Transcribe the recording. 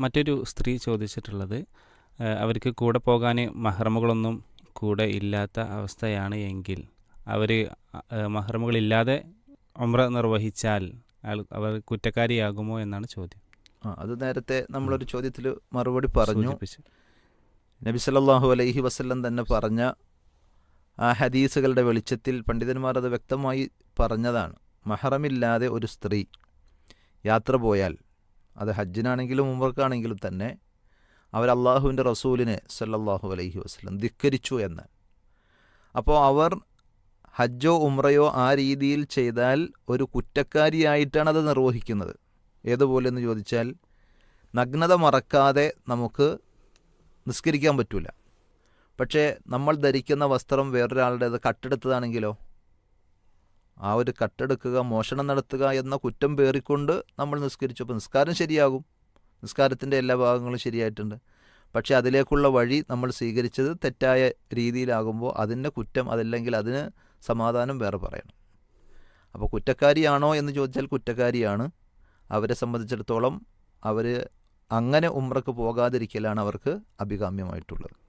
മറ്റൊരു സ്ത്രീ ചോദിച്ചിട്ടുള്ളത് അവർക്ക് കൂടെ പോകാൻ മഹ്റമുകളൊന്നും കൂടെ ഇല്ലാത്ത അവസ്ഥയാണ് എങ്കിൽ അവർ മഹ്റമുകളില്ലാതെ ഉംറ നിർവഹിച്ചാൽ അവർ കുറ്റക്കാരിയാകുമോ എന്നാണ് ചോദ്യം. ആ അത് നേരത്തെ നമ്മളൊരു ചോദ്യത്തിൽ മറുപടി പറഞ്ഞു. സൂചിപ്പിച്ചു. നബി സല്ലല്ലാഹു അലൈഹി വസല്ലം തന്നെ പറഞ്ഞ ആ ഹദീസുകളുടെ വെളിച്ചത്തിൽ പണ്ഡിതന്മാർ അത് വ്യക്തമായി പറഞ്ഞതാണ്. മഹറമില്ലാതെ ഒരു സ്ത്രീ യാത്ര പോയാൽ അത് ഹജ്ജിനാണെങ്കിലും ഉമർക്കാണെങ്കിലും തന്നെ അവർ അള്ളാഹുവിന്റെ റസൂലിനെ സല്ലല്ലാഹു അലൈഹി വസ്ലം ധിക്കരിച്ചു എന്ന്. അപ്പോൾ അവർ ഹജ്ജോ ഉമ്രയോ ആ രീതിയിൽ ചെയ്താൽ ഒരു കുറ്റക്കാരിയായിട്ടാണ് അത് നിർവഹിക്കുന്നത്. ഏതുപോലെ എന്ന് ചോദിച്ചാൽ നഗ്നത മറക്കാതെ നമുക്ക് നിസ്കരിക്കാൻ പറ്റില്ല പക്ഷേ നമ്മൾ ധരിക്കുന്ന വസ്ത്രം വേറൊരാളുടേത് കട്ടെടുത്തതാണെങ്കിലോ ആ ഒരു കട്ടെടുക്കുക മോഷണം നടത്തുക എന്ന കുറ്റം പേറിക്കൊണ്ട് നമ്മൾ നിസ്കരിച്ചു. അപ്പോൾ നിസ്കാരം ശരിയാകും. നിസ്കാരത്തിന്റെ എല്ലാ ഭാഗങ്ങളും ശരിയായിട്ടുണ്ട്. പക്ഷേ അതിലേക്കുള്ള വഴി നമ്മൾ സ്വീകരിച്ചത് തെറ്റായ രീതിയിലാകുമ്പോൾ അതിന്റെ കുറ്റം അതല്ലെങ്കിൽ അതിന് സമാധാനം വേറെ പറയണം. അപ്പോൾ കുറ്റക്കാരിയാണോ എന്ന് ചോദിച്ചാൽ കുറ്റക്കാരിയാണ്. അവരെ സംബന്ധിച്ചിടത്തോളം അവർ അങ്ങനെ ഉമ്രക്ക് പോകാതിരിക്കലാണ് അവർക്ക് അഭികാമ്യമായിട്ടുള്ളത്.